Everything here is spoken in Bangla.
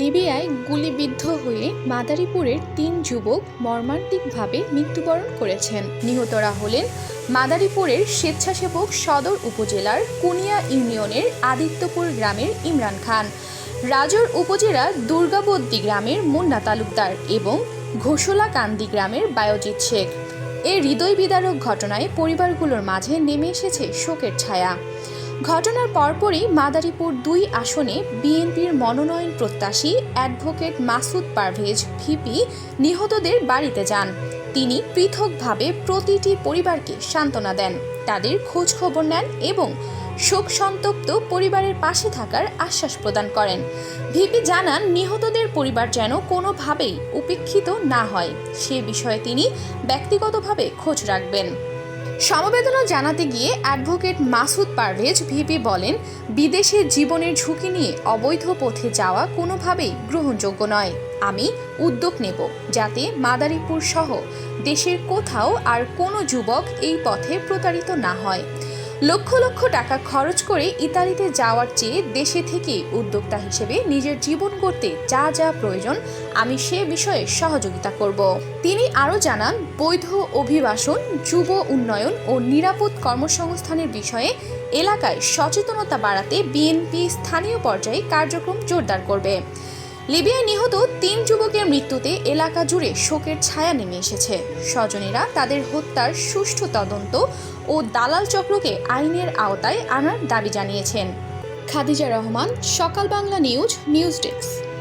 লিবিয়ায় গুলিবিদ্ধ হয়ে মাদারীপুরের তিন যুবক মর্মান্তিকভাবে মৃত্যুবরণ করেছেন। নিহতরা হলেন মাদারীপুরের স্বেচ্ছাসেবক সদর উপজেলার কুনিয়া ইউনিয়নের আদিত্যপুর গ্রামের ইমরান খান, রাজর উপজেলার দুর্গাবদ্দি গ্রামের মুন্না তালুকদার এবং ঘোষলাকান্দি গ্রামের বায়োজিৎ শেখ। এই হৃদয় বিদারক ঘটনায় পরিবারগুলোর মাঝে নেমে এসেছে শোকের ছায়া। ঘটনার পরপরই মাদারীপুর দুই আসনে বিএনপির মনোনয়ন প্রত্যাশী অ্যাডভোকেট মাসুদ পারভেজ ভিপি নিহতদের বাড়িতে যান। তিনি পৃথকভাবে প্রতিটি পরিবারকে সান্ত্বনা দেন। তাদের খোঁজ খবর নেন এবং শোক সন্তপ্ত পরিবারের পাশে থাকার আশ্বাস প্রদান করেন। ভিপি জানান, নিহতদের পরিবার যেন কোনোভাবেই উপেক্ষিত না হয়। সে বিষয়ে তিনি ব্যক্তিগতভাবে খোঁজ রাখবেন। সমবেদনা জানাতে গিয়ে অ্যাডভোকেট মাসুদ পারভেজ ভিপি বলেন, বিদেশে জীবনের ঝুঁকি নিয়ে অবৈধ পথে যাওয়া কোনোভাবেই গ্রহণযোগ্য নয়। আমি উদ্যোগ নেব যাতে মাদারীপুর সহ দেশের কোথাও আর কোনো যুবক এই পথে প্রতারিত না হয়। লক্ষ লক্ষ টাকা খরচ করে ইতালিতে যাওয়ার চেয়ে দেশে থেকে উদ্যোক্তা হিসেবে নিজের জীবন করতে যা যা প্রয়োজন, আমি সে বিষয়ে সহযোগিতা করব। তিনি আরও জানান, বৈধ অভিবাসন, যুব উন্নয়ন ও নিরাপদ কর্মসংস্থানের বিষয়ে এলাকায় সচেতনতা বাড়াতে বিএনপি স্থানীয় পর্যায়ে কার্যক্রম জোরদার করবে। লিবিয়ায় নিহত তিন যুবকের মৃত্যুতে এলাকা জুড়ে শোকের ছায়া নেমে এসেছে। স্বজনেরা তাদের হত্যার সুষ্ঠু তদন্ত ও দালাল চক্রকে আইনের আওতায় আনার দাবি জানিয়েছেন। খাদিজা রহমান, সকাল বাংলা নিউজ নিউজ ডেস্ক।